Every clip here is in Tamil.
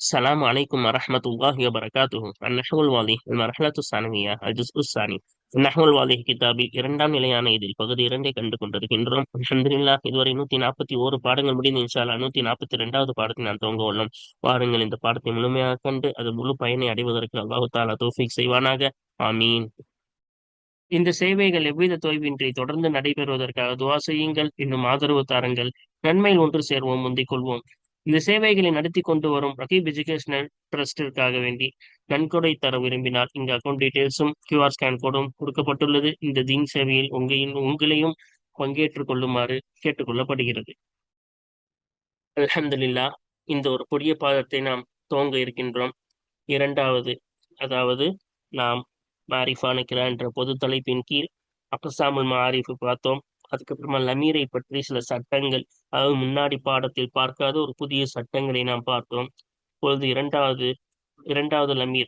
السلام عليكم ورحمة الله وبركاته النحو الواضح المرحلة الثانوية الجزء الثاني النحو الواضح கிதாபில் இரண்டாம் நிலையான இதில் பகுதி இரண்டை கண்டு கொண்டிருக்கின்றோம் அல்ஹம்துலில்லாஹ் இதுவரை நூத்தி நாற்பத்தி ஓரு பாடங்கள் முடிந்து இன்ஷால்லா நூத்தி நாற்பத்தி இரண்டாவது பாடத்தை நான் துவங்க உள்ளோம் வாருங்கள் இந்த பாடத்தை முழுமையாக கண்டு அது முழு பயனை அடைவதற்கு அல்லாஹு தாலா தௌஃபீக் செய்வானாக ஆமீன் இந்த சேவைகள் எவ்வித தொய்வின்றி தொடர்ந்து நடைபெறுவதற்காக துவா செய்யுங்கள் இன்னும் ஆதரவு தாருங்கள் நன்மையில் ஒன்று சேர்வோம் முந்திக் கொள்வோம் இந்த சேவைகளை நடத்தி கொண்டு வரும் ரகீப் எஜுகேஷனல் ட்ரஸ்டிற்காக வேண்டி நன்கொடை தர விரும்பினால் இந்த அக்கௌண்ட் டீடைல்ஸும் கியூஆர் ஸ்கேன் கோடும் கொடுக்கப்பட்டுள்ளது. இந்த தீன் சேவையில் உங்களின் உங்களையும் பங்கேற்றுக் கொள்ளுமாறு கேட்டுக்கொள்ளப்படுகிறது. அல்ஹம்துலில்லா இந்த ஒரு புதிய பாதத்தை நாம் துவங்க இருக்கின்றோம். இரண்டாவது அதாவது நாம் மாரிஃபா கிரா என்ற பொது தலைப்பின் கீழ் அக்சாமுல் மாரிஃபு பார்த்தோம். அதுக்கப்புறமா லமீரை பற்றி சில சட்டங்கள் அதாவது முன்னாடி பாடத்தில் பார்க்காத ஒரு புதிய சட்டங்களை நாம் பார்த்தோம். இப்பொழுது இரண்டாவது இரண்டாவது லமீர்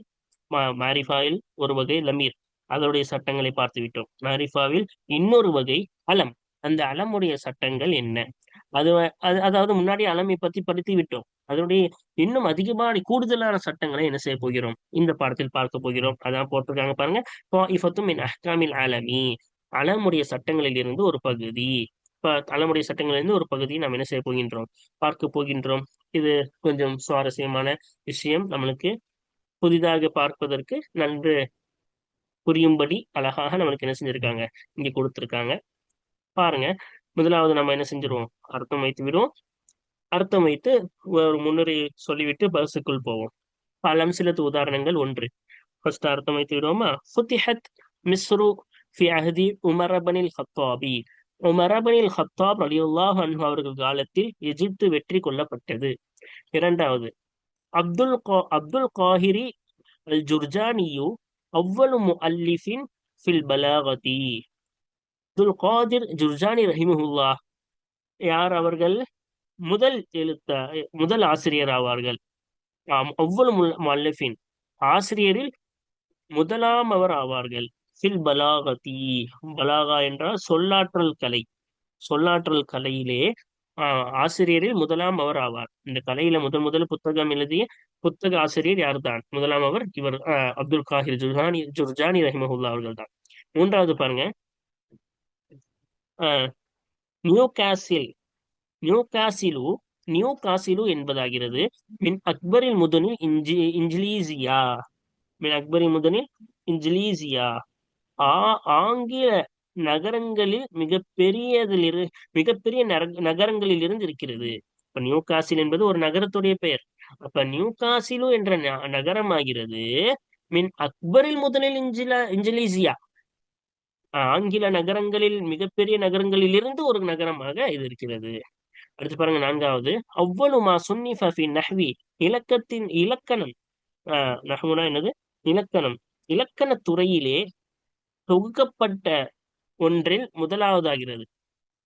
மாரிஃபாவில் ஒரு வகை லமீர் அதனுடைய சட்டங்களை பார்த்து விட்டோம் மாரிஃபாவில் இன்னொரு வகை அலம் அந்த அலமுடைய சட்டங்கள் என்ன? அது அது- அதாவது முன்னாடி அலமை பத்தி படித்து விட்டோம். அதனுடைய இன்னும் அதிகமான கூடுதலான சட்டங்களை என்ன செய்ய போகிறோம்? இந்த பாடத்தில் பார்க்க போகிறோம். அதான் போட்டிருக்காங்க பாருங்க. இஃபத்தும் மின் அஹ்காமில் அலமி அலமுடைய சட்டங்களில் இருந்து ஒரு பகுதி. இப்ப அலமுடைய சட்டங்களிலிருந்து ஒரு பகுதியை நாம் என்ன செய்ய போகின்றோம்? பார்க்க போகின்றோம். இது கொஞ்சம் சுவாரஸ்யமான விஷயம். நம்மளுக்கு புதிதாக பார்ப்பதற்கு நன்கு புரியும்படி அழகாக நம்மளுக்கு என்ன செஞ்சிருக்காங்க? இங்க கொடுத்துருக்காங்க. பாருங்க. முதலாவது நம்ம என்ன செஞ்சிருவோம்? அர்த்தம் வைத்து விடுவோம். அர்த்தம் வைத்து ஒரு முன்னுரை சொல்லிவிட்டு பஸ்ஸுக்குள் போவோம். பலம் சிலத்து உதாரணங்கள் ஒன்று. ஃபர்ஸ்ட் அர்த்தம் வைத்து விடுவோமா? ஃபுத்திஹத் மிஸ்ரு ஃபி அஹதி உமரபனில் ஹத்தாபி உமரபனில் ஹத்தாப் ரலியுல்லாஹ் அன்ஹு அவர்கள் காலத்தில் எஜிப்து வெற்றி கொள்ளப்பட்டது. இரண்டாவது அப்துல் கா- அப்துல் காஹிரி அல் ஜுர்ஜானியு அவ்வளு முஅல்லிஃபின் ஃபில் பலாகதி. அப்துல் காதிர் ஜுர்ஜானி ரஹிமுல்லா யார் அவர்கள்? முதல் எழுத்த முதல் ஆசிரியர் ஆவார்கள். ஆம், அவ்வளவு முல்லஃபின் ஆசிரியரில் முதலாம் அவர் ஆவார்கள். ஃபில் பலாகதி பலாகா என்றால் சொல்லாற்றல் கலை. சொல்லாற்றல் கலையிலே ஆஹ், ஆசிரியரில் முதலாம் அவர் ஆவார். இந்த கலையில முதல் முதல் புத்தகம் எழுதிய புத்தக ஆசிரியர் யார்தான்? முதலாம் அவர் இவர் அப்துல் காஹிர் ஜுர்ஹானி ஜுர்ஜானி ரஹிமஹுல்லா அவர்கள் தான் மூன்றாவது பாருங்க. நியூ காசில் நியூ காசிலு நியூ காசிலு என்பதாகிறது. மின் அக்பரில் முதனில் இஞ்சி இஞ்சிலீசியா. மின் அக்பரில் முதனில் இஞ்சிலீசியா. ஆ ஆங்கில நகரங்களில் மிகப்பெரியதில் இரு மிகப்பெரிய நகரங்களில் இருந்து இருக்கிறது இப்ப நியூ காசில் என்பது ஒரு நகரத்துடைய பெயர். அப்ப நியூ காசிலு என்ற ந- நகரமாகிறது மின் அக்பரில் முதலில் இஞ்சிலா இஞ்சலீசியா. ஆங்கில நகரங்களில் மிகப்பெரிய நகரங்களில் இருந்து ஒரு நகரமாக இது இருக்கிறது. அடுத்து பாருங்க நான்காவது. அவ்வளவு மா ஃபி நஹ்வி இலக்கத்தின் இலக்கணம். ஆஹ் நஹ்வுனா என்னது? இலக்கணம். இலக்கணத் துறையிலே தொகுக்கப்பட்ட ஒன்றில் முதலாவதாகிறது.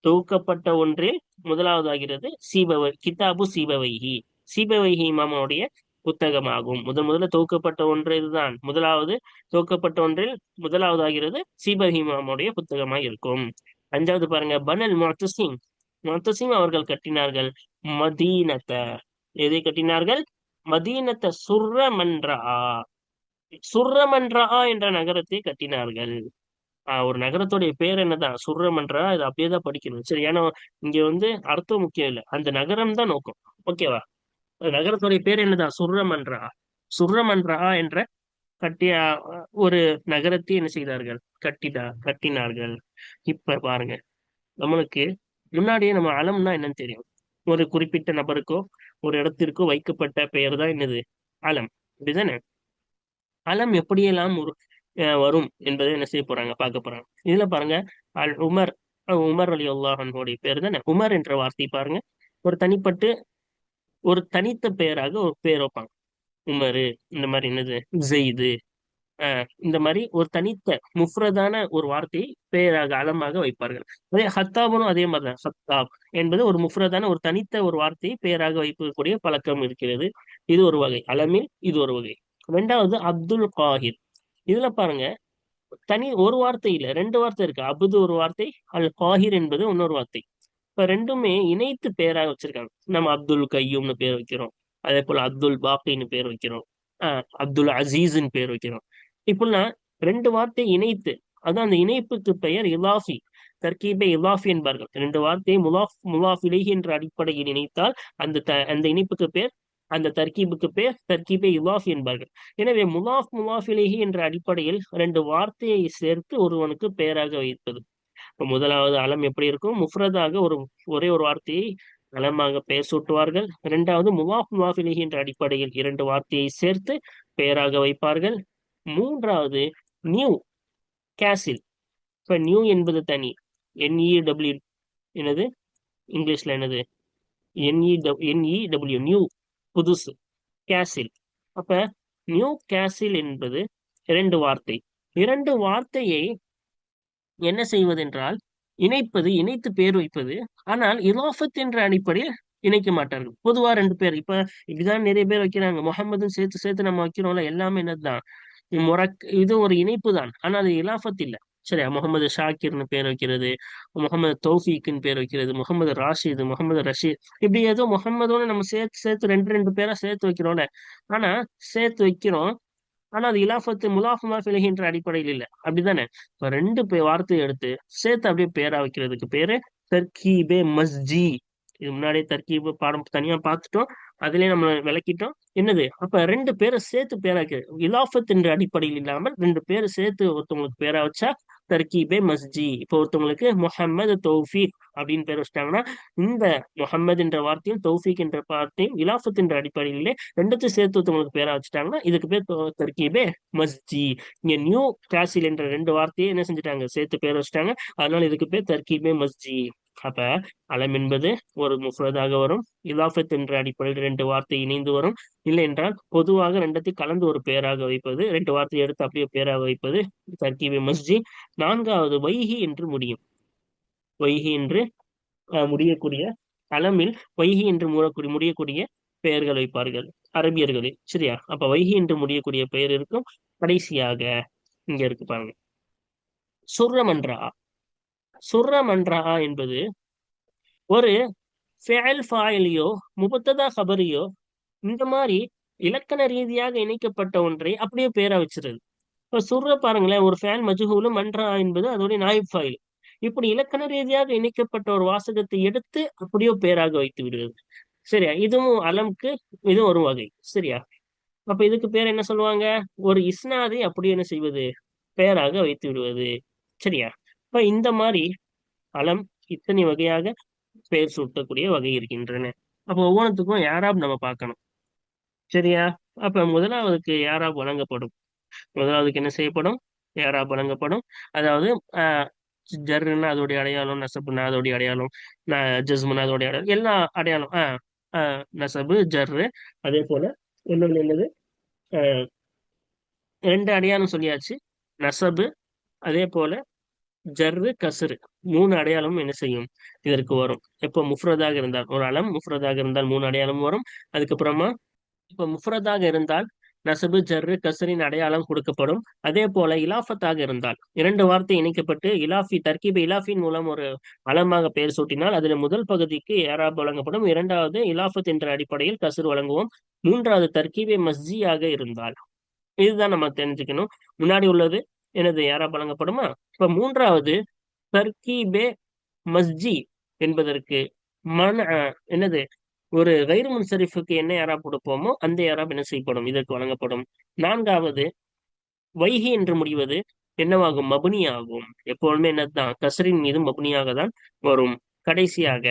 தொகுக்கப்பட்ட ஒன்றில் முதலாவதாகிறது சீபவை கிதாபு சீபவைஹி. சீபவைஹி இமாமுடைய புத்தகமாகும். முதல் முதல்ல தொகுக்கப்பட்ட ஒன்று இதுதான். முதலாவது தொகுக்கப்பட்ட ஒன்றில் முதலாவதாகிறது சீபவைஹி இமாமுடைய புத்தகமாக இருக்கும். அஞ்சாவது பாருங்க பனல் முஅத்தசிம். முஅத்தசிம் அவர்கள் கட்டினார்கள் மதீனத்தை. எதை கட்டினார்கள்? மதீனத்த சுர்ரமன்றா. சுர்ரமன்றா என்ற நகரத்தை கட்டினார்கள். ஆஹ் ஒரு நகரத்துடைய பேர் என்னதான்? சுர்ரமன்றா? இது அப்படியே தான் படிக்கணும். சரி ஏன்னா இங்க வந்து அர்த்தம் முக்கியம் இல்லை. அந்த நகரம் தான் நோக்கம். ஓகேவா நகரத்துடைய பேர் என்னதான்? சுர்ரமன்றா. சுர்ரமன்றா என்ற கட்டிய ஒரு நகரத்தை என்ன செய்தார்கள்? கட்டிதா கட்டினார்கள். இப்ப பாருங்க. நம்மளுக்கு முன்னாடியே நம்ம அலம்னா என்னன்னு தெரியும். ஒரு குறிப்பிட்ட நபருக்கோ ஒரு இடத்திற்கோ வைக்கப்பட்ட பெயர் தான் என்னது? அலம். அப்படிதானே அலம் எப்படியெல்லாம் ஒரு வரும் என்பதை என்ன செய்ய போறாங்க பார்க்க போறாங்க. இதுல பாருங்க அல் உமர் உமர் அலி அல்லாஹனுடைய பேர் தானே? உமர் என்ற வார்த்தை பாருங்க. ஒரு தனிப்பட்டு ஒரு தனித்த பெயராக ஒரு பேர் வைப்பாங்க. உமரு இந்த மாதிரி என்னது? ஜெயிது ஆஹ் இந்த மாதிரி ஒரு தனித்த முஃப்ரதான ஒரு வார்த்தையை பெயராக அலமாக வைப்பார்கள். அதே ஹத்தாபனும் அதே மாதிரிதான் ஹத்தாப் என்பது ஒரு முஃப்ரதான ஒரு தனித்த ஒரு வார்த்தையை பெயராக வைக்கக்கூடிய பழக்கம் இருக்கிறது. இது ஒரு வகை. அலமில் இது ஒரு வகை. ரெண்டாவது அப்துல் காஹிர். இதுல பாருங்க தனி ஒரு வார்த்தை இல்ல ரெண்டு வார்த்தை இருக்கு. அபுது ஒரு வார்த்தை அல் காஹிர் என்பது இன்னொரு வார்த்தை. இப்ப ரெண்டுமே இணைத்து பேராக வச்சிருக்காங்க. நம்ம அப்துல் கையூம்னு பேர் வைக்கிறோம். அதே போல அப்துல் பாக்கின்னு பேர் வைக்கிறோம். ஆஹ் அப்துல் அசீஸ்ன்னு பேர் வைக்கிறோம். இப்படிலாம் ரெண்டு வார்த்தை இணைத்து அதான் அந்த இணைப்புக்கு பெயர் இலாஃபி. தர்கீபே இலாஃபி என்பார்கள். ரெண்டு வார்த்தையை முலாஃப் முலாஃப் இலகி என்ற அடிப்படையில் இணைத்தால் அந்த த அந்த இணைப்புக்கு பேர் அந்த தர்கீபுக்கு பேர் தர்கீபே இலாஃபி என்பார்கள். எனவே முலாஃப் முலாஃபிலேஹி என்ற அடிப்படையில் ரெண்டு வார்த்தையை சேர்த்து ஒருவனுக்கு பெயராக வைப்பது. முதலாவது அலம் எப்படி இருக்கும்? முஃப்ரதாக ஒரு ஒரே ஒரு வார்த்தையை அலமாக பெயர் சூட்டுவார்கள் இரண்டாவது முவாஃப் முவாஃபிலேஹி என்ற அடிப்படையில் இரண்டு வார்த்தையை சேர்த்து பெயராக வைப்பார்கள். மூன்றாவது நியூ கேசில். இப்ப நியூ என்பது தனி. என்இடபிள்யூ என்னது? இங்கிலீஷ்ல என்னது? என்இ என்இடபிள்யூ நியூ புதுசு கேசில். அப்ப நியூ கேசில் என்பது இரண்டு வார்த்தை. இரண்டு வார்த்தையை என்ன செய்வதென்றால் இணைப்பது இணைத்து பேர் வைப்பது ஆனால் இலாஃபத் என்ற அடிப்படையில் இணைக்க மாட்டார்கள். பொதுவா ரெண்டு பேர். இப்ப இப்படிதான் நிறைய பேர் வைக்கிறாங்க. முகமதும் சேர்த்து சேர்த்து நம்ம வைக்கிறோம்ல எல்லாமே என்னதுதான்? முறக் இது ஒரு இணைப்பு தான். ஆனால் அது இலாஃபத் இல்லை. சரியா முகமது ஷாக்கிர்னு பேர் வைக்கிறது முகமது தௌஃபீக்னு பேர் வைக்கிறது முகமது ராஷித் முகமது ரஷீத் இப்படி ஏதோ முகமதுன்னு நம்ம சேர்த்து சேர்த்து ரெண்டு ரெண்டு பேரா சேர்த்து வைக்கிறோம்ல. ஆனா சேர்த்து வைக்கிறோம். ஆனா அது இலாஃபத்து முலாஃப் முலாஃப் அடிப்படையில் இல்லை. அப்படிதானே? இப்ப ரெண்டு வார்த்தையை எடுத்து சேர்த்து அப்படியே பேரா வைக்கிறதுக்கு பேரு தர்கீபே மஸ்ஜி. இது முன்னாடியே தர்கீபு பாடம் தனியா பார்த்துட்டோம். அதுலயே நம்ம விளக்கிட்டோம். என்னது? அப்ப ரெண்டு பேரை சேர்த்து பேராக்கு இலாஃபத் என்ற அடிப்படையில் இல்லாமல் ரெண்டு பேரை சேர்த்து ஒருத்தவங்களுக்கு பேரா வச்சா தர்கீபே மஸ்ஜி. இப்போ ஒருத்தவங்களுக்கு முஹம்மது தௌஃபீக் அப்படின்னு பேர் வச்சிட்டாங்கன்னா இந்த முஹம்மது என்ற வார்த்தையும் தௌஃபீக் என்ற வார்த்தையும் இலாஃபத் என்ற அடிப்படையிலே ரெண்டுத்தையும் சேர்த்து ஒருத்தவங்களுக்கு பேரா வச்சுட்டாங்கன்னா இதுக்கு பேர் தர்கீபே மஸ்ஜி. இங்க நியூ கிளாசில் என்ற ரெண்டு வார்த்தையை என்ன செஞ்சுட்டாங்க? சேர்த்து பேர் வச்சுட்டாங்க. அதனால இதுக்கு பேர் தர்கீபே மஸ்ஜி. அப்ப அலம் என்பது ஒரு முஃப்ரதாக வரும். இலாஃபத் என்ற அடிப்படையில் ரெண்டு வார்த்தை இணைந்து வரும். இல்லை என்றால் பொதுவாக ரெண்டத்தையும் கலந்து ஒரு பேராக வைப்பது ரெண்டு வார்த்தையை எடுத்து அப்படியே பேராக வைப்பது தர்கீபி மஸ்ஜி நான்காவது வைகி என்று முடியும். வைகி என்று முடியக்கூடிய அலமில் வைகி என்று மூடக்கூடிய முடியக்கூடிய பெயர்கள் வைப்பார்கள் அரபியர்களில் சரியா? அப்ப வைகி என்று முடியக்கூடிய பெயர் இருக்கும். கடைசியாக இங்க இருக்கு பாருங்க. சுர்ரமன்றா சுர்ரமன்றா என்பது ஒரு ஃபேல் ஃபாயிலியோ முபத்ததா ஹபரியோ இந்த மாதிரி இலக்கண ரீதியாக இணைக்கப்பட்ட ஒன்றை அப்படியே பேரா வச்சிருது. இப்போ சுர்ர பாருங்களேன் ஒரு ஃபேல் மஜ்ஹூலு மன்றா என்பது அதோடைய நாயிப் ஃபாயில் இப்படி இலக்கண ரீதியாக இணைக்கப்பட்ட ஒரு வாசகத்தை எடுத்து அப்படியோ பேராக வைத்து விடுவது சரியா? இதுவும் அலம்க்கு இதுவும் ஒரு வகை. சரியா? அப்ப இதுக்கு பேர் என்ன சொல்லுவாங்க? ஒரு இஸ்னாதை அப்படி என்ன செய்வது? பெயராக வைத்து விடுவது. சரியா? இப்ப இந்த மாதிரி அலம் இத்தனை வகையாக பெயர் சூட்டக்கூடிய வகை இருக்கின்றன. அப்போ ஒவ்வொன்றுத்துக்கும் யாராப் நம்ம பார்க்கணும். சரியா? அப்ப முதலாவதுக்கு யாராப் வழங்கப்படும். முதலாவதுக்கு என்ன செய்யப்படும்? யாராப் வழங்கப்படும். அதாவது ஆஹ் ஜர்னா அதோடைய அடையாளம் நசபுனா அதோடைய அடையாளம் ஜஸ்முனா அதோடைய அடையாளம் எல்லா அடையாளம் ஆஹ் ஆஹ் நசபு ஜர்ரு அதே போல இன்னொன்று என்னது? ரெண்டு அடையாளம் சொல்லியாச்சு. நசபு அதே போல ஜர்ரு கசுரு. மூணு அடையாளமும் என்ன செய்யும்? இதற்கு வரும். இப்போ முஃப்ரதாக இருந்தால் ஒரு அலம் முஃப்ரதாக இருந்தால் மூணு அடையாளம் வரும். அதுக்கப்புறமா இப்ப முஃப்ரதாக இருந்தால் நசபு ஜர்ரு கசரின் அடையாளம் கொடுக்கப்படும். அதே போல இலாஃபத்தாக இருந்தால். இரண்டு வார்த்தை இணைக்கப்பட்டு இலாஃபி தர்கீப் இலாஃபின் மூலம் ஒரு அலமாக பெயர் சூட்டினால் அதில் முதல் பகுதிக்கு ஏராப் வழங்கப்படும். இரண்டாவது இலாஃபத் என்ற அடிப்படையில் கசர் வழங்குவோம். மூன்றாவது தர்கீபே மஸ்ஜியாக இருந்தால். இதுதான் நம்ம தெரிஞ்சுக்கணும். முன்னாடி உள்ளது எனது யாரா வழங்கப்படுமா? இப்ப மூன்றாவது தர்கீபே மஸ்ஜி என்பதற்கு மன என்னது? ஒரு கைரு முன்சரிஃபுக்கு என்ன யாரா கொடுப்போமோ அந்த யாரா என்ன செய்யப்படும்? இதற்கு வழங்கப்படும். நான்காவது வைகி என்று முடிவது என்னவாகும்? மபுனி ஆகும் எப்பொழுதுமே என்னதான் கசரின் மீது மபுனியாக தான் வரும். கடைசியாக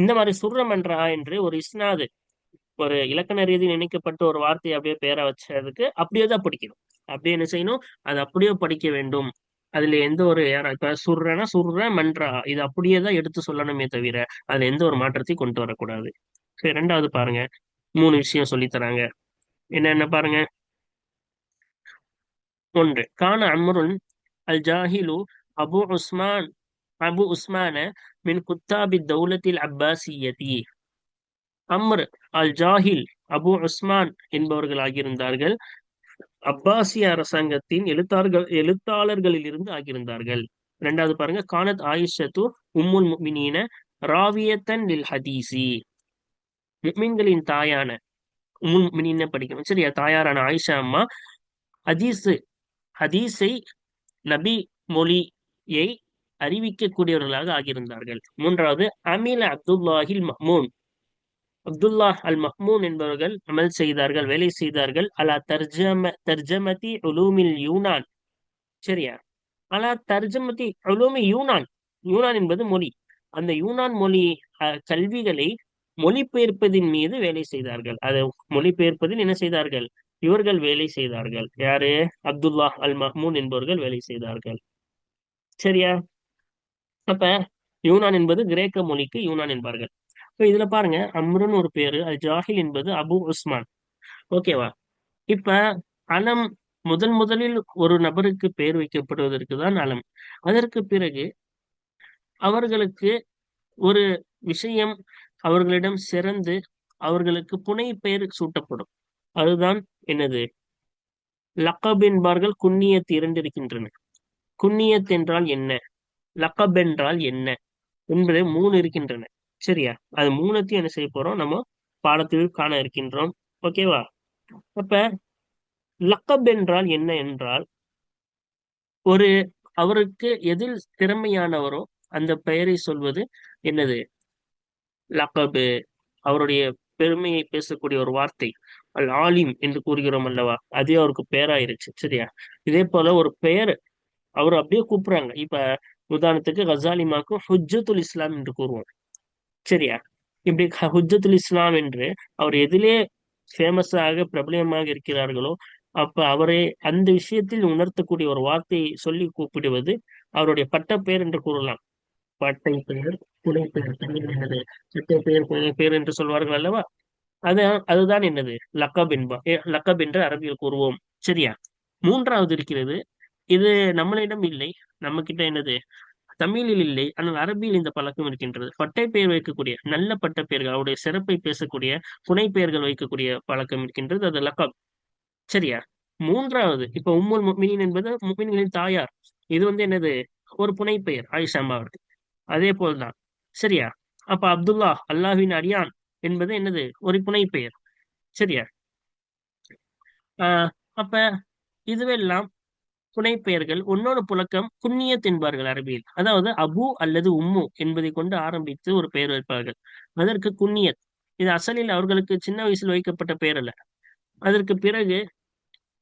இந்த மாதிரி சுர்ரமன்றா என்று ஒரு இஸ்னாது ஒரு இலக்கண ரீதியில் இணைக்கப்பட்ட ஒரு வார்த்தையை அப்படியே பேர வச்சதுக்கு அப்படியே தான் படிக்கணும். அப்படியே என்ன செய்யணும்? அது அப்படியே படிக்க வேண்டும். அதுல எந்த ஒரு இப்ப சுர்றனா சுர்ற மன்றா. இது அப்படியே தான் எடுத்து சொல்லணுமே தவிர அதுல எந்த ஒரு மாற்றத்தையும் கொண்டு வரக்கூடாது. சரி ரெண்டாவது பாருங்க. மூணு விஷயம் சொல்லித்தராங்க என்ன என்னென்ன பாருங்க? ஒன்று கான அம்ருன் அல் ஜாஹிலு அபு உஸ்மான் அபு உஸ்மான மின் குத்தாபி தௌலத்தில் அப்பாசியதி. அம்ர் அல் ஜாஹில் அபு உஸ்மான் என்பவர்கள் ஆகியிருந்தார்கள் அப்பாசிய அரசாங்கத்தின் எழுத்தாளர்கள் எழுத்தாளர்களில் இருந்து ஆகியிருந்தார்கள். ரெண்டாவது பாருங்க கானத் ஆயிஷத்து உம்முல் முமினீன ராவியத்தன் லில் ஹதீசி முக்மின்களின் தாயான உம்முல் முக்மினின படிக்கணும். சரியா? தாயாரான ஆயிஷா அம்மா ஹதீஸு ஹதீஸை நபி மொழியை அறிவிக்கக்கூடியவர்களாக ஆகியிருந்தார்கள். மூன்றாவது அமீல அப்துல்லாஹில் மஹ்மூன். அப்துல்லா அல் மஹ்மூன் என்பவர்கள் அமல் செய்தார்கள் வேலை செய்தார்கள். அலா தர்ஜம தர்ஜமதி உலூமில் யூனான். சரியா? அலா தர்ஜமதி உலூமி யூனான். யூனான் என்பது மொழி. அந்த யூனான் மொழி அஹ், கல்விகளை மொழிபெயர்ப்பதின் மீது வேலை செய்தார்கள். அதை மொழிபெயர்ப்பதில் என்ன செய்தார்கள்? இவர்கள் வேலை செய்தார்கள். யாரு? அப்துல்லா அல் மஹ்மூன் என்பவர்கள் வேலை செய்தார்கள். சரியா? அப்ப யூனான் என்பது கிரேக்க மொழிக்கு யூனான் என்பார்கள். இப்ப இதுல பாருங்க. அம்ருன்னு ஒரு பேரு. அது ஜாஹில் என்பது அபு உஸ்மான். ஓகேவா இப்ப அலம் முதன் முதலில் ஒரு நபருக்கு பெயர் வைக்கப்படுவதற்கு தான் அலம். அதற்கு பிறகு அவர்களுக்கு ஒரு விஷயம் அவர்களிடம் சிறந்து அவர்களுக்கு புனை பெயர் சூட்டப்படும். அதுதான் என்னது? லக்கப் என்பார்கள் குன்னியத் இரண்டு இருக்கின்றன குன்னியத் என்றால் என்ன? லக்கப் என்றால் என்ன? என்பது மூணு இருக்கின்றன. சரியா? அது மூணத்தையும் என்ன செய்ய போறோம்? நம்ம பாடத்தில் காண இருக்கின்றோம். ஓகேவா அப்ப லக்கப் என்றால் என்ன என்றால் ஒரு அவருக்கு எதில் திறமையானவரோ அந்த பெயரை சொல்வது என்னது? லக்கபு அவருடைய பெருமையை பேசக்கூடிய ஒரு வார்த்தை அல் ஆலிம் என்று கூறுகிறோம் அல்லவா? அதே அவருக்கு பெயராயிருச்சு சரியா? இதே போல ஒரு பெயர் அவர் அப்படியே கூப்பிடுறாங்க. இப்ப உதாரணத்துக்கு கசாலிமாக்கும் ஹுஜத்துல் இஸ்லாம் என்று கூறுவோம். சரியா? இப்படி ஹுஜத்துல் இஸ்லாம் என்று அவர் எதிலே ஃபேமஸாக பிரபலியமாக இருக்கிறார்களோ அப்ப அவரை அந்த விஷயத்தில் உணர்த்தக்கூடிய ஒரு வார்த்தையை சொல்லி கூப்பிடுவது அவருடைய பட்டப்பெயர் பெயர் என்று கூறலாம். பட்டை பெயர் புனை பெயர் தமிழ் என்னது பட்டை பெயர் புனை பெயர் என்று சொல்வார்கள் அல்லவா? அது அதுதான் என்னது? லக்கப் என்பா லக்கப் என்று அரபியில் கூறுவோம். சரியா? மூன்றாவது இருக்கிறது. இது நம்மளிடம் இல்லை. நம்ம கிட்ட என்னது? தமிழில் இல்லை ஆனால் அரபியில் இந்த பழக்கம் இருக்கின்றது. பட்டை பெயர் வைக்கக்கூடிய நல்ல பட்ட பெயர்கள் அவருடைய சிறப்பை பேசக்கூடிய புனை பெயர்கள் வைக்கக்கூடிய பழக்கம் இருக்கின்றது அது லக்கம் சரியா? மூன்றாவது இப்ப உம்முல் முஃமினீன் என்பது முஃமின்களின் தாயார். இது வந்து என்னது? ஒரு புனை பெயர் ஆயிஷா அம்மா அவருக்கு அதே போல்தான் சரியா? அப்ப அப்துல்லா அல்லாஹின் அரியான் என்பது என்னது? ஒரு புனை பெயர். சரியா? ஆஹ் அப்ப இதுவெல்லாம் புனைப்பெயர்கள் ஒன்னொரு புழக்கம் குன்னியத் என்பார்கள் அரபியில். அதாவது அபு அல்லது உம்மு என்பதை கொண்டு ஆரம்பித்து ஒரு பெயர் வைப்பார்கள். அதற்கு குன்னியத். இது அசலில் அவர்களுக்கு சின்ன வயசில் வைக்கப்பட்ட பெயர் அல்ல. அதற்கு பிறகு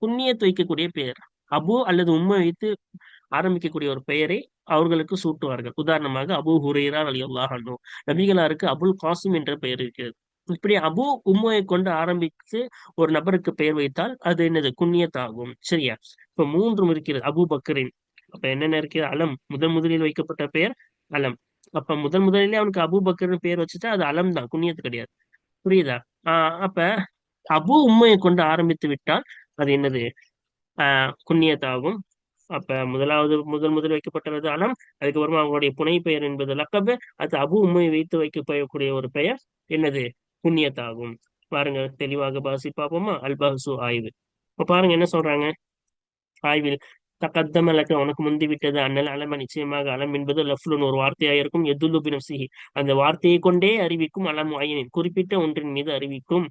குன்னியத் வைக்கக்கூடிய பெயர். அபு அல்லது உம்மை வைத்து ஆரம்பிக்கக்கூடிய ஒரு பெயரை அவர்களுக்கு சூட்டுவார்கள். உதாரணமாக அபு ஹுரேரா அலி அல்லாஹ் நபிகளாருக்கு அபுல் காசிம் என்ற பெயர் இருக்கிறது. இப்படி அபு உம்முவை கொண்டு ஆரம்பித்து ஒரு நபருக்கு பெயர் வைத்தால் அது என்னது? குண்ணியத்தாகும். சரியா? இப்ப மூன்றும் இருக்கிறது. அபு பக்கரின். அப்ப என்னென்ன இருக்கிறது? அலம். முதன் முதலில் வைக்கப்பட்ட பெயர் அலம். அப்ப முதன் முதலிலே அவனுக்கு அபு பக்கர்னு பெயர் வச்சுட்டா அது அலம் தான். குன்னியத்து கிடையாது. புரியுதா? ஆஹ் அப்ப அபு உம்மையை கொண்டு ஆரம்பித்து விட்டால் அது என்னது? ஆஹ் குன்னியத்தாகும் அப்ப முதலாவது முதல் முதல் வைக்கப்பட்டது அலம். அதுக்கப்புறமா அவங்களுடைய புனை பெயர் என்பது லக்கபு. அது அபு உம்மையை வைத்து வைக்கப்படக்கூடிய ஒரு பெயர். என்னது? புண்ணியத்தாகும். பாருங்க தெளிவாக பாசி பார்ப்போமா? அல்பாசு ஆய்வு. இப்ப பாருங்க என்ன சொல்றாங்க? ஆய்வில் தக்கத்தம் உனக்கு முந்தி விட்டது அண்ணல் அலம நிச்சயமாக அலம் என்பது லஃப்லுன் ஒரு வார்த்தையாக இருக்கும் எதுலுபினம் சிஹி அந்த வார்த்தையை கொண்டே அறிவிக்கும் அலம் ஆயினின் குறிப்பிட்ட ஒன்றின் மீது அறிவிக்கும்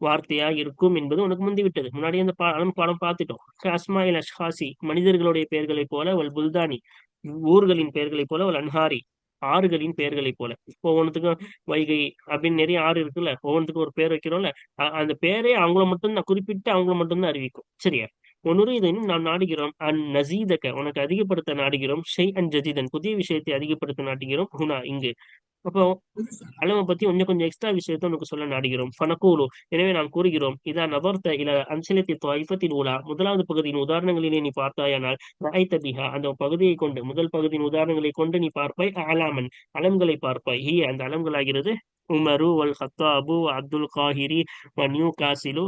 வார்த்தையா இருக்கும் என்பது உனக்கு முந்தி விட்டது. முன்னாடி அந்த பா அலம் பாடம் பார்த்துட்டோம். அஸ்மாயில் அஷ்ஹாசி மனிதர்களுடைய பெயர்களைப் போல வல் புல்தானி ஊர்களின் பெயர்களைப் போல வல் அன்ஹாரி ஆறுகளின் பெயர்களைப் போல. ஒவ்வொன்றுத்துக்கும் வைகை அப்படின்னு நிறைய ஆறு இருக்குல்ல ஒவ்வொன்றுத்துக்கும் ஒரு பேர் வைக்கிறோம்ல அந்த பேரே அவங்கள மட்டும் தான் குறிப்பிட்டு அவங்கள மட்டும்தான் அறிவிக்கும். சரியா? ஒன்னுரு இதனும் நாம் நாடுகிறோம். அன் நசீதக உனக்கு அதிகப்படுத்த நாடுகிறோம். ஷெய் அன் ஜதீதன் புதிய விஷயத்தை அதிகப்படுத்த நாடுகிறோம். ஹுனா இங்கு. அப்போ அளவை பத்தி கொஞ்சம் கொஞ்சம் எக்ஸ்ட்ரா விஷயத்தை உனக்கு சொல்ல நாடுகிறோம். ஃபனகூலு எனவே நாம் கூறுகிறோம் இதா நபர்த்த இல அஞ்சலத்தை துவைப்பத்தின் உலா முதலாவது பகுதியின் உதாரணங்களிலே நீ பார்த்தாயானால் ரஐத்த பிஹா. அந்த பகுதியை கொண்டு முதல் பகுதியின் உதாரணங்களை கொண்டு நீ பார்ப்பாய். அலாமன் அலம்களை பார்ப்பாய். ஹி அந்த அலம்களாகிறது உமரு வல் ஹத்தாபு அப்துல் காஹிரி வ நியூ காசிலு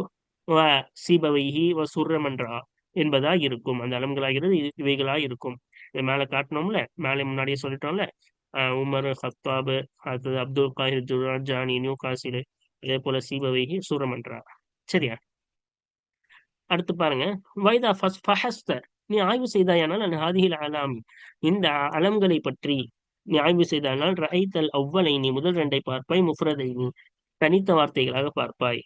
வ சீபவைஹி வ சுர்ரமன்றா என்பதா இருக்கும். அந்த அலம்களாகிறது இவைகளா இருக்கும். இது மேல காட்டினோம்ல மேலே முன்னாடியே சொல்லிட்டோம்ல? ஆஹ் உமர் ஹத்தாபு அடுத்தது அப்துல் காஹிர் ஜுராஜானி நியூ காசிலு இதே போல சீபவைஹி சூரமன்றா சரியா? அடுத்து பாருங்க. வைதா ஃபஸ் ஃபஹஸ்த நீ ஆய்வு செய்தாயானால் அந்த ஹாதிஹில் அலாம் இந்த அலம்களை பற்றி நீ ஆய்வு செய்தானால் ரைத்தல் அவ்வளை நீ முதல் ரெண்டை பார்ப்பாய் முஃப்ரதை நீ தனித்த வார்த்தைகளாக பார்ப்பாய்.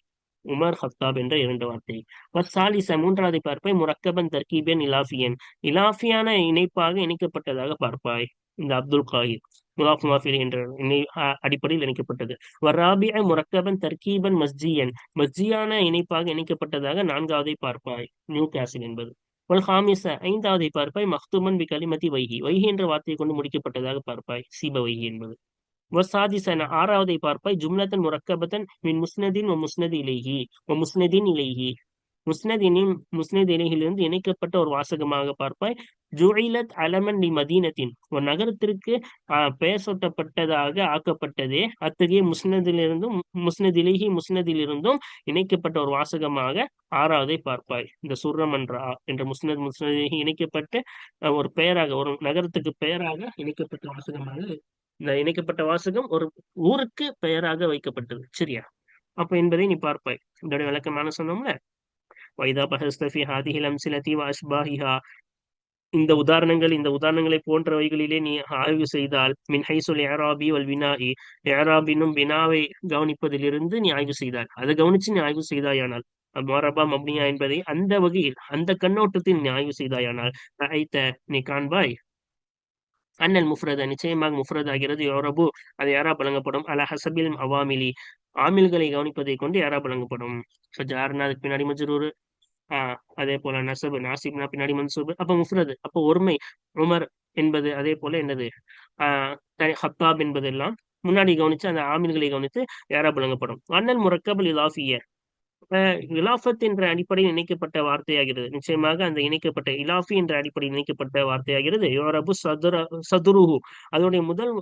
உமர் ஹத்தாப் என்ற இரண்டு வார்த்தை. வசாலிச மூன்றாவது பார்ப்பை முரக்கபன் தர்கீபன் இலாஃபியன். இலாஃபியான இணைப்பாக இணைக்கப்பட்டதாக பார்ப்பாய் இந்த அப்துல் காயிர். முலாஃப் மாஃபில் என்ற அடிப்படையில் இணைக்கப்பட்டது. வராபிய முரக்கபன் தர்கீபன் மஸ்ஜியன். மஸ்ஜியான இணைப்பாக இணைக்கப்பட்டதாக நான்காவதை பார்ப்பாய் நியூ கேசில் என்பது. வல் ஹாமிச ஐந்தாவதை பார்ப்பாய் மஹ்துமன் பி கலிமதி வைகி வைகி என்ற வார்த்தையை கொண்டு முடிக்கப்பட்டதாக பார்ப்பாய் சீப வைகி என்பது. வசாதிசன ஆறாவதை பார்ப்பாய் ஜும்லத்தன் முரக்கபத்தன் மின் முஸ்னதின் முஸ்னதி இலேஹி. முஸ்னதின் இலேஹி. முஸ்னதினின் முஸ்னத் இலையிலிருந்து இணைக்கப்பட்ட ஒரு வாசகமாக பார்ப்பாய். ஜுயிலத் அலமன் லி மதீனத்தின். ஒரு நகரத்திற்கு பெயர் சொட்டப்பட்டதாக ஆக்கப்பட்டதே அத்தகைய முஸ்னதிலிருந்தும் முஸ்னதிலேஹி முஸ்னதிலிருந்தும் இணைக்கப்பட்ட ஒரு வாசகமாக ஆறாவதை பார்ப்பாய். இந்த சுர்ரம் என்ற என்ற முஸ்னத் முஸ்னதிலேஹி இணைக்கப்பட்ட ஒரு பெயராக ஒரு நகரத்துக்கு பெயராக இணைக்கப்பட்ட வாசகமாக இந்த இணைக்கப்பட்ட வாசகம் ஒரு ஊருக்கு பெயராக வைக்கப்பட்டது. சரியா? அப்ப என்பதை நீ பார்ப்பாய். இதோட விளக்கமான சொன்னோம்ல? வைதா பஹஸ்தபி ஹாதிஹிலம் சிலதி வாஷ்பாஹிஹா. இந்த உதாரணங்கள் இந்த உதாரணங்களை போன்றவைகளிலே நீ ஆய்வு செய்தால் மின் ஹைசுல் ஏராபி வல் வினாயி ஏராபினும் வினாவை கவனிப்பதிலிருந்து நீ ஆய்வு செய்தால் அதை கவனிச்சு நீ ஆய்வு செய்தாயானால் மரபா மப்னியா என்பதை அந்த வகையில் அந்த கண்ணோட்டத்தில் நீ ஆய்வு செய்தாயானால் ஐத்த நீ காண்பாய்? அண்ணல் முஃப்ரதா நிச்சயமாக முஃப்ரத் ஆகிறது. யோரபு அது யாரா வழங்கப்படும்? அல ஹசபில் அவாமிலி. ஆமில்களை கவனிப்பதை கொண்டு யாரா வழங்கப்படும்? ஜார்னா அதுக்கு பின்னாடி மஜ்ரூர். ஆஹ் அதே போல நசபு நாசிப்னா பின்னாடி மன்சூபு. அப்ப முஃப்ரது அப்போ ஒருமை. உமர் என்பது அதே போல என்னது? ஆஹ் ஹத்தாப் என்பதெல்லாம் முன்னாடி கவனிச்சு அந்த ஆமில்களை கவனித்து யாரா வழங்கப்படும்? அண்ணல் முரக்கபல் இலாஃபிய இலாஃபத் என்ற அடிப்படையில் இணைக்கப்பட்ட வார்த்தையாகிறது. நிச்சயமாக அந்த இணைக்கப்பட்ட இலாஃபி என்ற அடிப்படையில் இணைக்கப்பட்ட வார்த்தையாகிறது. யோரபு சதுர சதுருஹு. அதனுடைய முதல்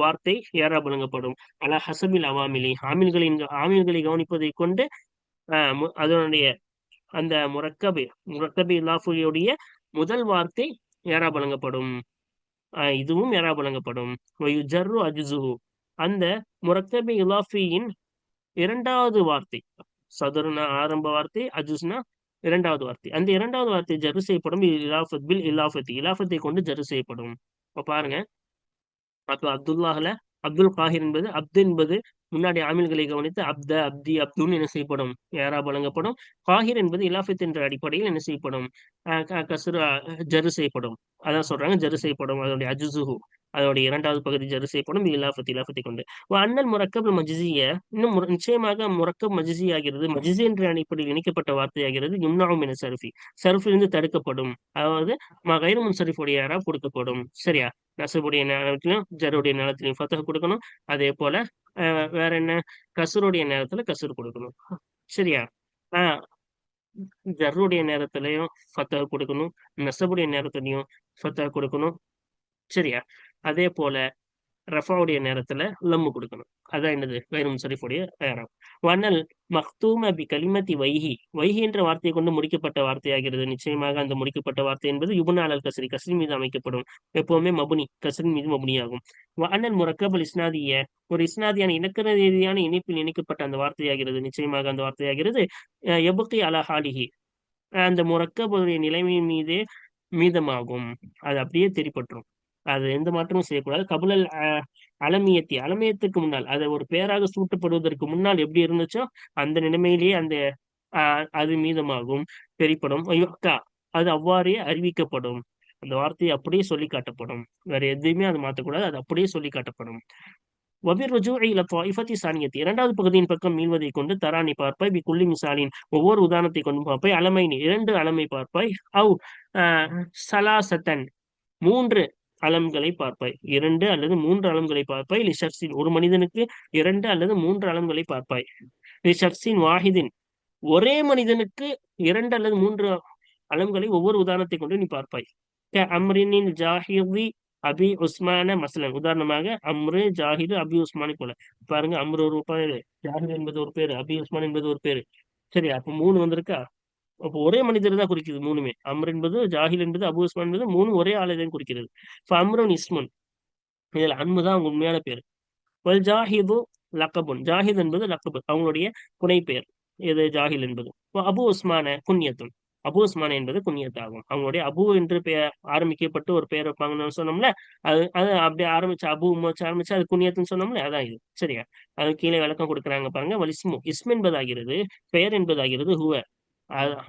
வார்த்தை யாரா வழங்கப்படும். அல ஹசபில் அவாமிலி. ஆமில்களின் ஆமில்களை கவனிப்பதை கொண்டு அதனுடைய அந்த முரக்கபி முரக்கபி இலாஃபியுடைய முதல் வார்த்தை யாரா வழங்கப்படும். இதுவும் யாரா வழங்கப்படும். ஜர்ரு அஜுசுஹு. அந்த முரக்கபி இலாஃபியின் இரண்டாவது வார்த்தை சதுரன ஆரம்ப வார்த்தை அஜுஸ்னா இரண்டாவது வார்த்தை. அந்த இரண்டாவது வார்த்தை ஜரு செய்யப்படும். இலாஃபத் பில் இலாஃபத்தி. இலாஃபத்தை கொண்டு ஜரு செய்யப்படும். இப்போ பாருங்க. அப்போ அப்துல்லாஹில் அப்துல் காஹிர் என்பது அப்து என்பது முன்னாடி ஆமில்களை கவனித்து அப்த அப்தி அப்துன்னு என்ன செய்யப்படும்? யாரா வழங்கப்படும். காஹிர் என்பது இலாஃபத் என்ற அடிப்படையில் என்ன செய்யப்படும்? கசுரு ஜரு செய்யப்படும். அதான் சொல்றாங்க ஜரு செய்யப்படும். அதனுடைய அஜுசுஹு அதோட இரண்டாவது பகுதி ஜரு செய்யப்படும் இலாஃபத் இலாஃபத்தை கொண்டு. அண்ணல் முரக்கப் மஜிசிய. இன்னும் நிச்சயமாக முரக்கப் மஜிசி ஆகிறது மஜிசி என்ற அடிப்படையில் இணைக்கப்பட்ட வார்த்தையாகிறது. யும்னாவும் என சருஃபி. சருஃபிலிருந்து தடுக்கப்படும். அதாவது கைரு முன்சரிஃபுடைய யாரா கொடுக்கப்படும். சரியா? நசபுடைய நேரத்திலும் ஜருடைய நேரத்திலையும் ஃபத்தக கொடுக்கணும். அதே போல வேற என்ன? கசருடைய நேரத்துல கசுர் கொடுக்கணும். சரியா? ஆஹ் ஜர்ருடைய நேரத்திலையும் ஃபத்தக கொடுக்கணும். நசபுடைய நேரத்திலையும் ஃபத்தக கொடுக்கணும். சரியா? அதே போல ரஃபாவுடைய நேரத்துல லம்மு கொடுக்கணும். அதான் என்னது? வைரம் சரிஃபுடைய ஏரம். வனல் மக்தூம பி கலிமதி வைஹி. வைஹி என்ற வார்த்தையை கொண்டு முடிக்கப்பட்ட வார்த்தையாகிறது. நிச்சயமாக அந்த முடிக்கப்பட்ட வார்த்தை என்பது யுபுனா அல் கசரி கசரி மீது அமைக்கப்படும். எப்பவுமே மபுனி. கசரின் மீது மபுனியாகும். வனல் முரக்கபல் இஸ்னாதிய. ஒரு இஸ்னாதியான இலக்கண ரீதியான இணைப்பில் இணைக்கப்பட்ட அந்த வார்த்தையாகிறது. நிச்சயமாக அந்த வார்த்தையாகிறது. எபுக்கி அலா ஹாலிஹி. அந்த முரக்கபுடைய நிலைமையின் மீதே மீதமாகும். அது அப்படியே தெரிப்பற்றும் அது எந்த மாற்றமும் செய்யக்கூடாது. கபுலல் அலமியத்தி அலமியத்துக்கு முன்னால் அதை ஒரு பேராக சூட்டப்படுவதற்கு முன்னால் எப்படி இருந்துச்சோ அந்த நிலைமையிலேயே அந்த அது மீதமாகும் தெரிப்படும் அது அவ்வாறே அறிவிக்கப்படும். அந்த வார்த்தையை அப்படியே சொல்லி காட்டப்படும். வேற எதுவுமே அது மாற்றக்கூடாது அது அப்படியே சொல்லி காட்டப்படும். வபிர் ருஜூஇல தாயிஃபத்தி சானியத்தி இரண்டாவது பகுதியின் பக்கம் மீள்வதை கொண்டு தராணி பார்ப்பாய் பி குள்ளி மிசாலின் ஒவ்வொரு உதாரணத்தை கொண்டு பார்ப்பாய் அலமைனி இரண்டு அலமை பார்ப்பாய் அவ் சலாசத்தன் மூன்று அலம்களை பார்ப்பாய். இரண்டு அல்லது மூன்று அலம்களை பார்ப்பாய். லிஷர்ஸின் ஒரு மனிதனுக்கு இரண்டு அல்லது மூன்று அலம்களை பார்ப்பாய். லிஷர்ஸின் வாஹிதின் ஒரே மனிதனுக்கு இரண்டு அல்லது மூன்று அலம்களை ஒவ்வொரு உதாரணத்தை கொண்டு நீ பார்ப்பாய். அம்ரினின் ஜாஹிதி அபி உஸ்மான மசலன். உதாரணமாக அம்ரு ஜாஹிது அபி உஸ்மானி போல. பாருங்க அம்ரு ஒரு பேரு ஜாஹித் என்பது ஒரு பேரு அபி உஸ்மான் என்பது ஒரு பேரு. சரி அப்ப மூணு வந்திருக்கா? அப்போ ஒரே மனிதர் தான் குறிக்குது மூணுமே. அம்ர் என்பது ஜாகில் என்பது அபு உஸ்மான் என்பது மூணு ஒரே ஆளை தான் குறிக்கிறது. இப்போ அம்ருன் இஸ்முன். இதுல அன்பு தான் அவங்க உண்மையான பேர். வல் ஜாஹிது லக்கபுன். ஜாஹித் என்பது லக்கபு. அவங்களுடைய புனை பெயர் எது? ஜாஹில் என்பது. அபு உஸ்மான குன்யத்துன். அபு உஸ்மான் என்பது குன்யத்தாகும். அவங்களுடைய அபு என்று பெயர் ஆரம்பிக்கப்பட்டு ஒரு பெயர் வைப்பாங்கன்னு சொன்னோம்ல அது அது அப்படியே ஆரம்பிச்சு அபு வச்சு ஆரம்பிச்சு அது குன்யத்துன்னு சொன்னோம்ல அதான் இது. சரியா? அது கீழே விளக்கம் கொடுக்குறாங்க பாருங்க. வலிஸ்மு இஸ்ம் என்பதாகிறது பெயர் என்பதாகிறது ஹுவ.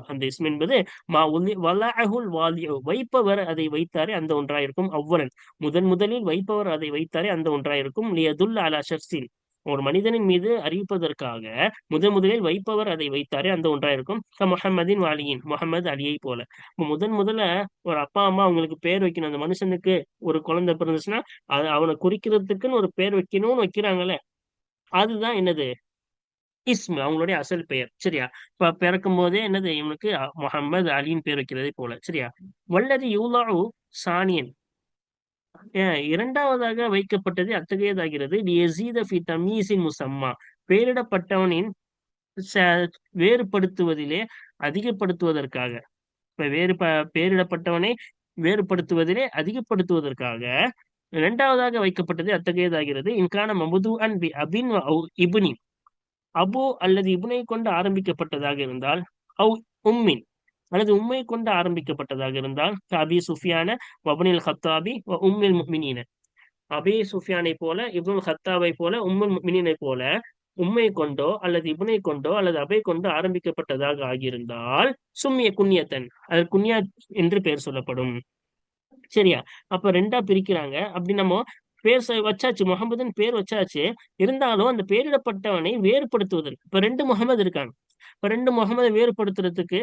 அந்த இஸ்ம் என்பது மா உலி வலாஹுல் வாலியு வைப்பவர் அதை வைத்தாரே அந்த ஒன்றாயிருக்கும் அவ்வளன். முதன் முதலில் வைப்பவர் அதை வைத்தாரே அந்த ஒன்றாயிருக்கும். லியதுல் அலா ஷர்சின் ஒரு மனிதனின் மீது அறிவிப்பதற்காக முதன் முதலில் வைப்பவர் அதை வைத்தாரே அந்த ஒன்றாயிருக்கும். முகமதின் வாலியின் முகமது அலியை போல. முதன் முதல்ல ஒரு அப்பா அம்மா அவங்களுக்கு பேர் வைக்கணும். அந்த மனுஷனுக்கு ஒரு குழந்தை பிறந்துச்சுன்னா அது அவனை குறிக்கிறதுக்குன்னு ஒரு பேர் வைக்கணும்னு வைக்கிறாங்கல்ல. அதுதான் என்னது? இஸ்ம் அவங்களுடைய அசல் பெயர் சரியா? இப்ப பிறக்கும் போதே என்னது இவனுக்கு முகமது அலின்னு பேர் வைக்கிறதே போல சரியா? வல்லது யூலாவு சானியன். இரண்டாவதாக வைக்கப்பட்டது அத்தகையதாகிறது. முசம்மா. பெயரிடப்பட்டவனின் வேறுபடுத்துவதிலே அதிகப்படுத்துவதற்காக. இப்ப வேறு பெயரிடப்பட்டவனை வேறுபடுத்துவதிலே அதிகப்படுத்துவதற்காக இரண்டாவதாக வைக்கப்பட்டது அத்தகையதாகிறது. இன்கான மபுது அன்பி அபின் இபுனி. அபு அல்லது இபுனை கொண்டு ஆரம்பிக்கப்பட்டதாக இருந்தால் அவு உம்மின் அல்லது உம்மை கொண்டு ஆரம்பிக்கப்பட்டதாக இருந்தால் அபி சுஃபியான வபனில் ஹத்தாபி உம்மில் முக்மினீன அபி சுஃபியானை போல இப்னுல் ஹத்தாவை போல உம்முல் முக்மினை போல உம்மை கொண்டோ அல்லது இபுனை கொண்டோ அல்லது அபை கொண்டோ ஆரம்பிக்கப்பட்டதாக ஆகியிருந்தால் சும்மிய குன்யத்தன் அது குன்யா என்று பெயர் சொல்லப்படும். சரியா? அப்ப ரெண்டா பிரிக்கிறாங்க. அப்படி நம்ம பேர் வச்சாச்சு. முகமதுன்னு பேர் வச்சாச்சு. இருந்தாலும் அந்த பேரிடப்பட்டவனை வேறுபடுத்துவதற்கு இப்ப ரெண்டு முகமது இருக்காங்க. இப்ப ரெண்டு முகமதை வேறுபடுத்துறதுக்கு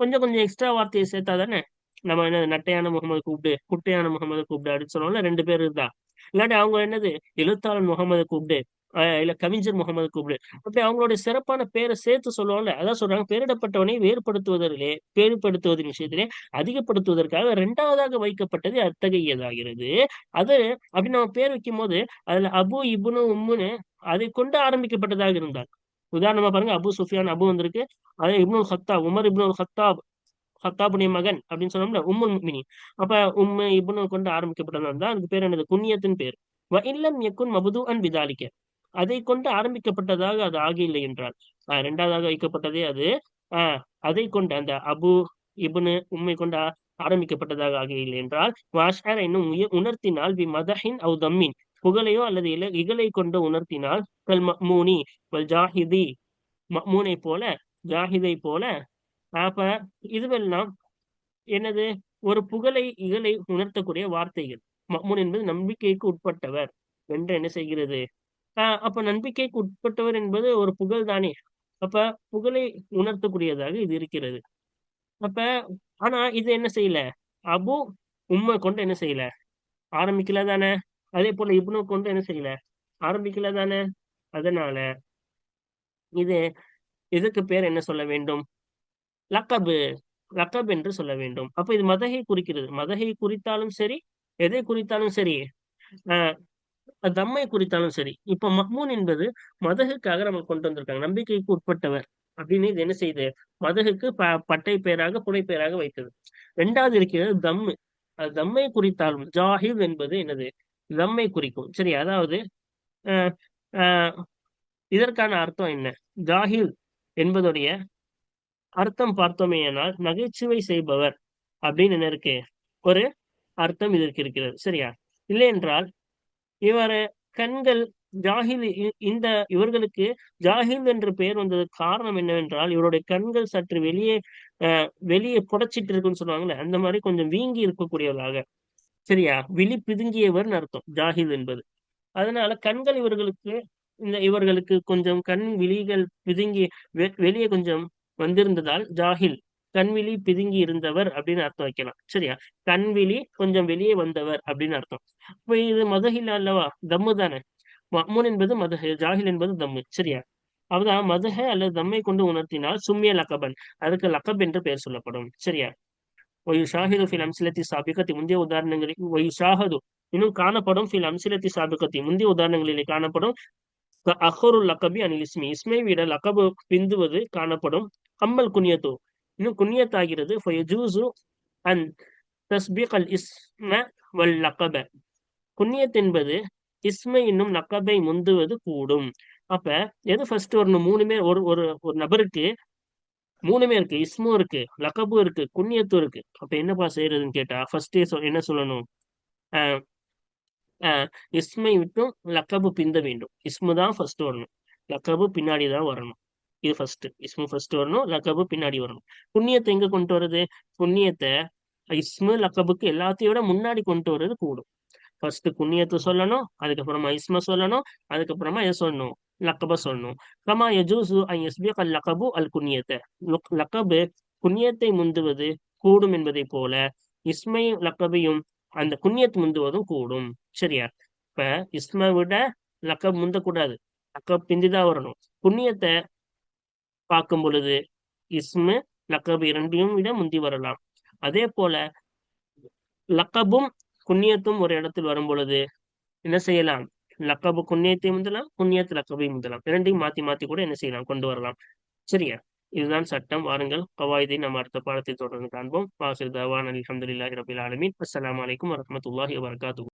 கொஞ்சம் கொஞ்சம் எக்ஸ்ட்ரா வார்த்தையை சேர்த்தா தானே நம்ம என்ன நட்டையான முகமது கூப்பிடு குட்டையான முகமது கூப்பிடு அப்படின்னு சொன்னோம்ல ரெண்டு பேர் இருந்தா. இல்லாட்டி அவங்க என்னது எழுத்தாளன் முகமது கூப்பிடு இல்ல கவிஞர் முகமது கூப்பிடு. அப்படி அவங்களுடைய சிறப்பான பேரை சேர்த்து சொல்லுவாங்கல்ல அதான் சொல்றாங்க பேரிடப்பட்டவனை வேறுபடுத்துவதிலே வேறுபடுத்துவதன் விஷயத்திலே அதிகப்படுத்துவதற்காக இரண்டாவதாக வைக்கப்பட்டது அத்தகையதாகிறது. அது அப்படி நம்ம பேர் வைக்கும் போது அதுல அபு இபுனு உம்முன்னு அதை கொண்டு ஆரம்பிக்கப்பட்டதாக இருந்தார். உதாரணமா பாருங்க அபு சுஃபியான் அபு வந்திருக்கு. அதே Ibn Khattab Umar Ibn Khattab ஹத்தாபுடைய மகன் அப்படின்னு சொன்னோம்ல உம்மு மினி அப்ப உம்மு இப்னு கொண்டு ஆரம்பிக்கப்பட்டதான் தான். அதுக்கு பேர் என்னது? குன்னியத்தின் பேர். இல்லம் எக்குன் மபுது அன் விதாலிக்க அதை கொண்டு ஆரம்பிக்கப்பட்டதாக அது ஆகியில்லை என்றால். இரண்டாவதாக வைக்கப்பட்டதே அது. ஆஹ் அதை கொண்டு அந்த அபு இபுனு உண்மை கொண்டு ஆரம்பிக்கப்பட்டதாக ஆகியில்லை என்றால் வாஷார் என்னும் உணர்த்தினால் வி மதஹின் அவு தம்மின் புகழையோ அல்லது இல இகலை கொண்டு உணர்த்தினால் கல் மக்மூனி வல் ஜாஹிதி மக்மூனை போல ஜாஹிதை போல அப்ப இதுவெல்லாம் என்னது? ஒரு புகழை இகலை உணர்த்தக்கூடிய வார்த்தைகள். மக்மூன் என்பது நம்பிக்கைக்கு உட்பட்டவர். என்று என்ன செய்கிறது? ஆஹ் அப்ப நம்பிக்கைக்கு உட்பட்டவர் என்பது ஒரு புகழ் தானே. அப்ப புகழை உணர்த்தக்கூடியதாக இது இருக்கிறது. அப்ப ஆனா இது என்ன செய்யல? அபு உம்மை கொண்டு என்ன செய்யல? ஆரம்பிக்கல தானே. அதே போல இப்னு கொண்டு என்ன செய்யல? ஆரம்பிக்கல தானே. அதனால இது இதுக்கு பேர் என்ன சொல்ல வேண்டும்? லக்கபு லக்கப் என்று சொல்ல வேண்டும். அப்ப இது மதகை குறிக்கிறது. மதகை குறித்தாலும் சரி எதை குறித்தாலும் சரி தம்மை குறித்தாலும் சரி. இப்ப மஹ்மூன் என்பது மதகுக்காக நம்ம கொண்டு வந்திருக்காங்க. நம்பிக்கைக்கு உட்பட்டவர் அப்படின்னு இது என்ன செய்யுது மதகுக்கு ப பட்டை பெயராக புனை பெயராக வைத்தது. ரெண்டாவது இருக்கிறது தம்மு அது தம்மை குறித்தாலும் ஜாஹில் என்பது என்னது? தம்மை குறிக்கும். சரி அதாவது இதற்கான அர்த்தம் என்ன? ஜாஹில் என்பதுடைய அர்த்தம் பார்த்தோமேயானால் நகைச்சுவை செய்பவர் அப்படின்னு என்ன இருக்கு? ஒரு அர்த்தம் இதற்கு இருக்கிறது. சரியா? இல்லை என்றால் இவர் கண்கள் ஜாகில் இந்த இவர்களுக்கு ஜாகில் என்று பெயர் வந்ததுக்கு காரணம் என்னவென்றால் இவருடைய கண்கள் சற்று வெளியே வெளியே புடைச்சிட்டு இருக்குன்னு சொல்லுவாங்கல்ல அந்த மாதிரி கொஞ்சம் வீங்கி இருக்கக்கூடியவர்களாக சரியா? விழி பிதுங்கியவர்னு அர்த்தம் ஜாகில் என்பது. அதனால கண்கள் இவர்களுக்கு இந்த இவர்களுக்கு கொஞ்சம் கண் விழிகள் பிதுங்கி வெளியே கொஞ்சம் வந்திருந்ததால் ஜாகில். கண்விழி பிதுங்கி இருந்தவர் அப்படின்னு அர்த்தம் வைக்கலாம். சரியா? கண்விழி கொஞ்சம் வெளியே வந்தவர் அப்படின்னு அர்த்தம். இப்ப இது மதகில் அல்லவா? தம்மு தானே. மம்முன் என்பது மதஹ ஜாகில் என்பது தம்மு. சரியா? அவதான் மதஹ அல்லது தம்மை கொண்டு உணர்த்தினால் சும்மிய லக்கபன் அதுக்கு லக்கப் என்று பெயர் சொல்லப்படும். சரியா? ஒயு ஷாஹிது ஃபில் அம்சிலத்தி சாபிகத்தி. முந்தைய உதாரணங்களில் ஒயு ஷாஹது இன்னும் காணப்படும் ஃபில் அம்சிலத்தி சாபிகத்தி. முந்தைய உதாரணங்களிலே காணப்படும். அஹருல் லக்கபி அனில் இஸ்மி. இஸ்மை விட லக்கபு பிந்துவது காணப்படும். அம்மல் குனியத்து இன்னும் குன்னியத் ஆகிறது ஃபயஜூசு அன் தஸ்பீக் அல் இஸ்ம வல் லக்கப குன்னியத் என்பது இஸ்மை இன்னும் லக்கபை முந்துவது கூடும். அப்ப எது ஃபர்ஸ்ட் வரணும் மூணுமே ஒரு ஒரு ஒரு நபருக்கு மூணுமே இருக்கு. இஸ்மும் இருக்கு. லக்கபும் இருக்கு. குன்னியத்தும் இருக்கு. அப்ப என்னப்பா செய்யறதுன்னு கேட்டா ஃபர்ஸ்டே என்ன சொல்லணும்? இஸ்மை விட்டும் லக்கபு பிந்த வேண்டும். இஸ்மு தான் ஃபர்ஸ்ட் வரணும் லக்கபு பின்னாடி தான் வரணும். இது ஃபர்ஸ்ட் இஸ்மு ஃபர்ஸ்ட் வரணும் லக்கபு பின்னாடி வரணும். புண்ணியத்தை எங்க கொண்டு வர்றது? புண்ணியத்தை இஸ்மு லக்கபுக்கு எல்லாத்தையும் விட முன்னாடி கொண்டு வர்றது கூடும். ஃபர்ஸ்ட் புண்ணியத்தை சொல்லணும் அதுக்கப்புறமா இஸ்ம சொல்லணும் அதுக்கப்புறமா எதை சொல்லணும் லக்கப சொல்லணும். கமா யஜூசு அல் லக்கபு அல் குன்னியத்தை லக்கபு குன்னியத்தை முந்துவது கூடும் என்பதை போல இஸ்மையும் லக்கபையும் அந்த குன்னியத் முந்துவதும் கூடும். சரியா? இப்ப இஸ்ம விட லக்கப் முந்தக்கூடாது. லக்கப் பிந்திதான் வரணும். புண்ணியத்தை பார்க்கும் பொழுது இஸ்மு லக்கபு இரண்டையும் விட முந்தி வரலாம். அதே போல லக்கபும் குன்னியத்தும் ஒரு இடத்தில் வரும் பொழுது என்ன செய்யலாம்? லக்கபு குன்னியத்தை முந்தலாம் குன்னியத்து லக்கபை முந்தலாம். இரண்டையும் மாத்தி மாத்தி கூட என்ன செய்யலாம்? கொண்டு வரலாம். சரியா? இதுதான் சட்டம். வாருங்கள். கவாயதை நம்ம அடுத்த பாடத்தை தொடர்ந்து காண்போம். வாசிர் தவான் அலி அஹமதுல்லாஹி ரபில் ஆலமின். அஸ்லாம் வலைக்கம் வரமத்துல்லாஹி வரகாத்து